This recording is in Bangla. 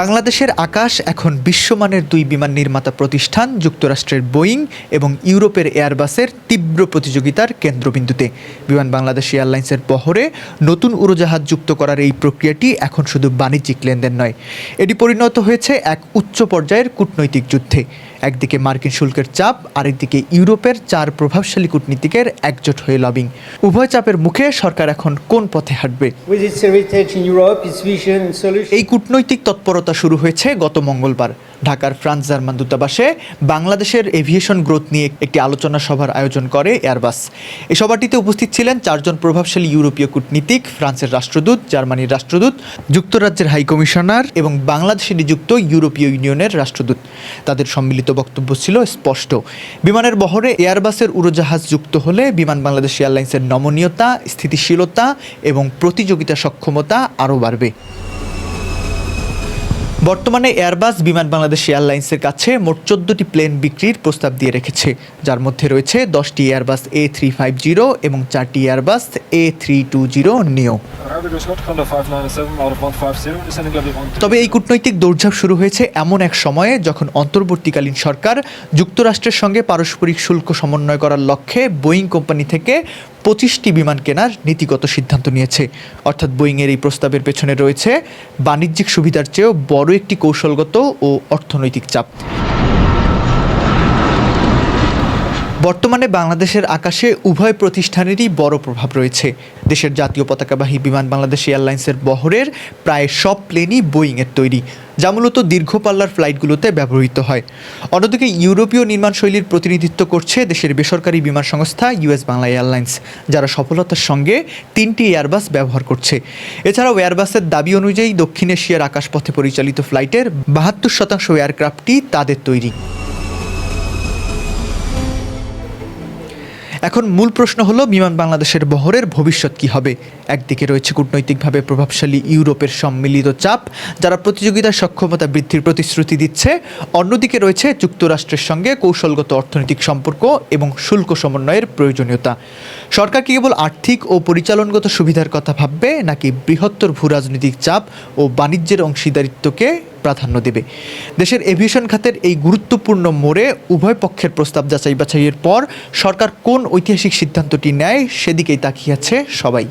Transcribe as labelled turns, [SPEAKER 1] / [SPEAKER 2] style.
[SPEAKER 1] বাংলাদেশের আকাশ এখন বিশ্বমানের দুই বিমান নির্মাতা প্রতিষ্ঠান যুক্তরাষ্ট্রের বোয়িং এবং ইউরোপের এয়ারবাসের তীব্র প্রতিযোগিতার কেন্দ্রবিন্দুতে। বিমান বাংলাদেশ এয়ারলাইন্সের বহরে নতুন উড়োজাহাজ যুক্ত করার এই প্রক্রিয়াটি এখন শুধু বাণিজ্যিক লেনদেন নয় এটি পরিণত হয়েছে এক উচ্চ পর্যায়ের কূটনৈতিক যুদ্ধে। একদিকে মার্কিন শুল্কের চাপ আরেকদিকে ইউরোপের চার প্রভাবশালী কূটনীতিকের একজোট হয়ে লবিং। উভয় চাপের মুখে সরকার এখন কোন পথে হাঁটবে. এই কূটনৈতিক তৎপরতা শুরু হয়েছে গত মঙ্গলবার। ঢাকার ফ্রান্স জার্মান দূতাবাসে বাংলাদেশের এভিয়েশন গ্রোথ নিয়ে একটি আলোচনা সভার আয়োজন করে এয়ারবাস। এই সভাটিতে উপস্থিত ছিলেন চারজন প্রভাবশালী ইউরোপীয় কূটনীতিক, ফ্রান্সের রাষ্ট্রদূত, জার্মানির রাষ্ট্রদূত, যুক্তরাজ্যের হাইকমিশনার এবং বাংলাদেশে নিযুক্ত ইউরোপীয় ইউনিয়নের রাষ্ট্রদূত। তাদের সম্মিলিত বক্তব্য ছিল স্পষ্ট। বিমানের বহরে এয়ারবাসের উড়োজাহাজ যুক্ত হলে বিমান বাংলাদেশ এয়ারলাইন্সের নমনীয়তা, স্থিতিশীলতা এবং প্রতিযোগিতা সক্ষমতা আরও বাড়বে। বর্তমানে এয়ারবাস বিমান বাংলাদেশ এয়ারলাইন্সের কাছে মোট চোদ্দটি প্লেন বিক্রির প্রস্তাব দিয়ে রেখেছে যার মধ্যে রয়েছে দশটি Airbus A three five zero এবং চারটি Airbus A three two zero neo
[SPEAKER 2] Arabic Scott Honda 597 out of 150, descending level 1.
[SPEAKER 1] তবে এই কূটনৈতিক দৌড়ঝাঁপ শুরু হয়েছে এমন এক সময়ে যখন অন্তর্বর্তীকালীন সরকার যুক্তরাষ্ট্রের সঙ্গে পারস্পরিক শুল্ক সমন্বয় করার লক্ষ্যে বোয়িং কোম্পানি থেকে পঁচিশটি বিমান কেনার নীতিগত সিদ্ধান্ত নিয়েছে। অর্থাৎ বোয়িংয়ের এই প্রস্তাবের পেছনে রয়েছে বাণিজ্যিক সুবিধার চেয়েও বড় একটি কৌশলগত ও অর্থনৈতিক চাপ। বর্তমানে বাংলাদেশের আকাশে উভয় প্রতিষ্ঠানেরই বড় প্রভাব রয়েছে। দেশের জাতীয় পতাকাবাহী বিমান বাংলাদেশ এয়ারলাইন্সের বহরের প্রায় সব প্লেনই বোয়িংয়ের তৈরি, যা মূলত দীর্ঘ পাল্লার ফ্লাইটগুলোতে ব্যবহৃত হয়। অন্যদিকে ইউরোপীয় নির্মাণশৈলীর প্রতিনিধিত্ব করছে দেশের বেসরকারি বিমান সংস্থা ইউএস বাংলা এয়ারলাইন্স, যারা সফলতার সঙ্গে তিনটি এয়ারবাস ব্যবহার করছে। এছাড়াও এয়ারবাসের দাবি অনুযায়ী দক্ষিণ এশিয়ার আকাশপথে পরিচালিত ফ্লাইটের বাহাত্তর শতাংশ এয়ারক্রাফটই তাদের তৈরি। এখন মূল প্রশ্ন হলো, বিমান বাংলাদেশের বহরের ভবিষ্যৎ কি হবে? একদিকে রয়েছে কূটনৈতিকভাবে প্রভাবশালী ইউরোপের সম্মিলিত চাপ, যারা প্রতিযোগিতার সক্ষমতা বৃদ্ধির প্রতিশ্রুতি দিচ্ছে। অন্যদিকে রয়েছে যুক্তরাষ্ট্রের সঙ্গে কৌশলগত অর্থনৈতিক সম্পর্ক এবং শুল্ক সমন্বয়ের প্রয়োজনীয়তা। সরকার কি কেবল আর্থিক ও পরিচালনগত সুবিধার কথা ভাববে, নাকি বৃহত্তর ভূ রাজনৈতিক চাপ ও বাণিজ্যের অংশীদারিত্বকে প্রাধান্য দেবে? দেশের এভিয়েশন খাতের এই গুরুত্বপূর্ণ মোড়ে উভয় পক্ষের প্রস্তাব যাচাই বাছাইয়ের পর সরকার কোন ঐতিহাসিক সিদ্ধান্তটি নেয়, সেদিকেই তাকিয়ে আছে সবাই।